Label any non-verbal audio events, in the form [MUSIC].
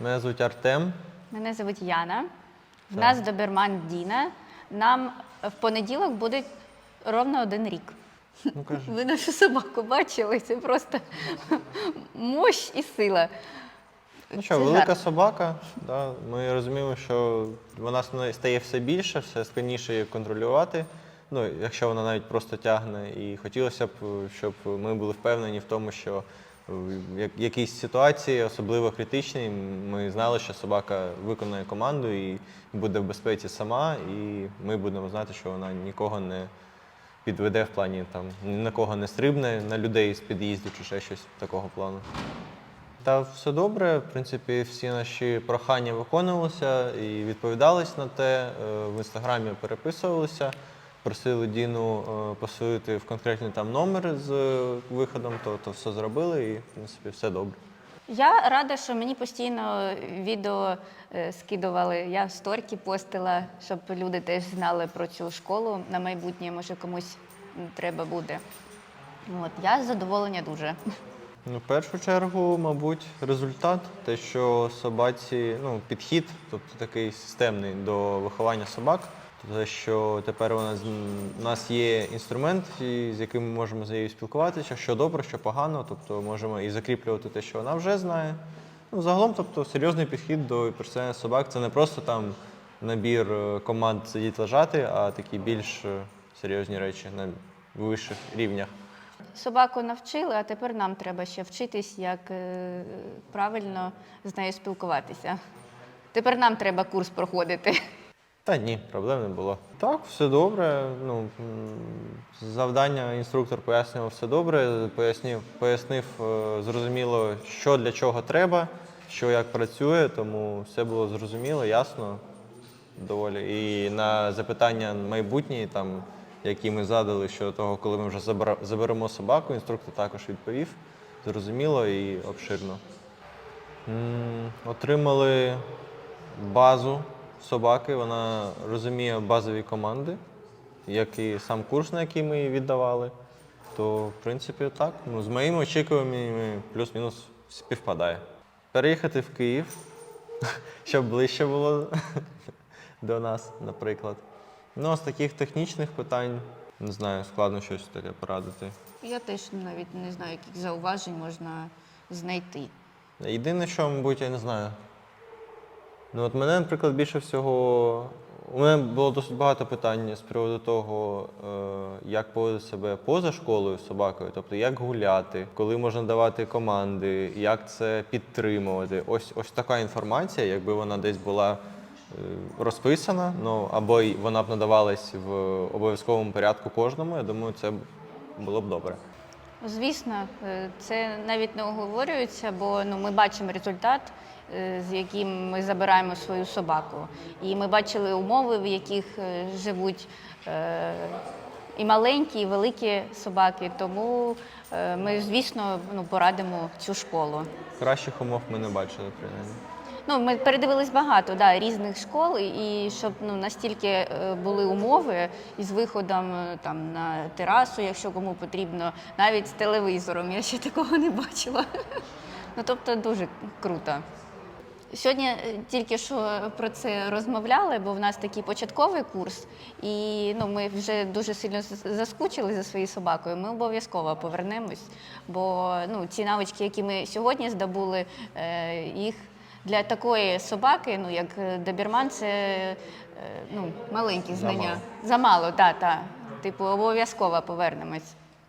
Мене звуть Артем. Мене звуть Яна. В нас доберман Діна. Нам в понеділок буде ровно один рік. Ну, кажи. Ви нашу собаку бачили? Це просто мощ і сила. Ну що, Це велика жарт. собака. Да, ми розуміємо, що вона стає все більше, все складніше її контролювати. Ну, якщо вона навіть просто тягне. І хотілося б, щоб ми були впевнені в тому, що в якійсь ситуації, особливо критичній, ми знали, що собака виконує команду і буде в безпеці сама, і ми будемо знати, що вона нікого не підведе в плані там ні на кого не стрибне, на людей з під'їзду чи ще щось такого плану. Та все добре. В принципі, всі наші прохання виконувалися і відповідались на те. Е, В інстаграмі переписувалися, просили Діну е, посилити в конкретний там номер з е, виходом, то, то все зробили і, в принципі, все добре. Я рада, що мені постійно відео е, скидували. Я в сторіки постила, щоб люди теж знали про цю школу на майбутнє, може комусь треба буде. От, я задоволення дуже. Ну, в першу чергу, мабуть, результат, те, що собаці, ну, підхід, тобто такий системний до виховання собак. Те, що тепер у нас, у нас є інструмент, з яким ми можемо з нею спілкуватися, що добре, що погано, тобто можемо і закріплювати те, що вона вже знає. Ну, загалом, тобто, серйозний підхід до персональних собак це не просто там набір е, команд сидіти лежати, а такі більш е, серйозні речі на вищих рівнях. Собаку навчили, а тепер нам треба ще вчитись, як е, правильно з нею спілкуватися. Тепер нам треба курс проходити. Та ні, проблем не було. Так, все добре. Ну, завдання інструктор пояснював все добре, пояснив, пояснив е, зрозуміло, що для чого треба, що як працює, тому все було зрозуміло, ясно доволі. І на запитання майбутні, там, які ми задали щодо того, коли ми вже заберемо собаку, інструктор також відповів зрозуміло і обширно. М, Отримали базу собаки, вона розуміє базові команди, як і сам курс, на який ми її віддавали. То, в принципі, так. Ну, з моїми очікуваннями плюс-мінус співпадає. Переїхати в Київ, [LAUGHS] щоб ближче було [LAUGHS] до нас, наприклад. Ну, а з таких технічних питань, не знаю, складно щось таке порадити. Я теж навіть не знаю, яких зауважень можна знайти. Єдине, що, мабуть, я не знаю. Ну, от мене, наприклад, більше всього. У мене було досить багато питань з приводу того, е, як поводити себе поза школою з собакою, тобто як гуляти, коли можна давати команди, як це підтримувати. Ось ось така інформація, якби вона десь була е, розписана, ну або й вона б надавалась в обов'язковому порядку кожному, я думаю, це було б добре. Звісно, е, це навіть не оговорюється, бо ну, ми бачимо результат, е, з яким ми забираємо свою собаку. І ми бачили умови, в яких е, живуть і маленькі, і великі собаки. Тому е, ми, звісно, ну, порадимо цю школу. Кращих умов ми не бачили, принаймні. Ну, ми передивились багато да, різних школ, і щоб ну, настільки е, були умови із виходом е, там, на терасу, якщо кому потрібно, навіть з телевізором. Я ще такого не бачила. [LAUGHS] Ну, тобто дуже круто. Сьогодні е, тільки що про це розмовляли, бо в нас такий початковий курс, і ну, ми вже дуже сильно заскучили за своєю собакою. Ми обов'язково повернемось, бо ну, ці навички, які ми сьогодні здобули, е, їх для такої собаки, ну як е, добірман, це е, ну, маленькі знання. Замало. Замало, так, так. Типу, обов'язково повернемось.